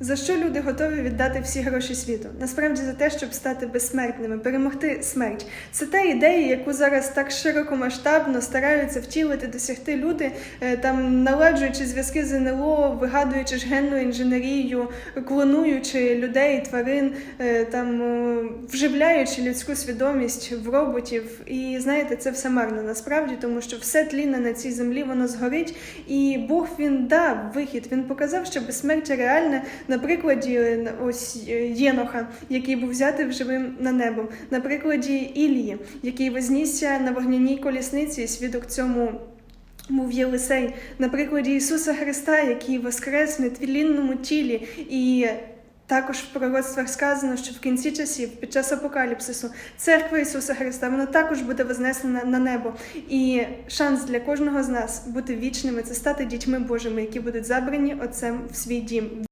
За що люди готові віддати всі гроші світу? Насправді за те, щоб стати безсмертними, перемогти смерть. Це та ідея, яку зараз так широкомасштабно стараються втілити, досягти люди, е, там наладжуючи зв'язки з НЛО, вигадуючи ж генну інженерію, клонуючи людей, тварин, е, там вживляючи людську свідомість в роботів. І знаєте, це все марно насправді, тому що все тлінне на цій землі, воно згорить. І Бог він дав вихід. Він показав, що безсмертя реальне на прикладі ось е, Єноха, який був взятий живим на небо, на прикладі Ілії, який вознісся на вогняній колісниці, свідок цьому. Був Єлисей на прикладі Ісуса Христа, який воскрес в нетвілінному тілі, і також в пророцтвах сказано, що в кінці часів, під час апокаліпсису, церква Ісуса Христа вона також буде вознесена на небо. І шанс для кожного з нас бути вічними це стати дітьми Божими, які будуть забрані Отцем в свій дім.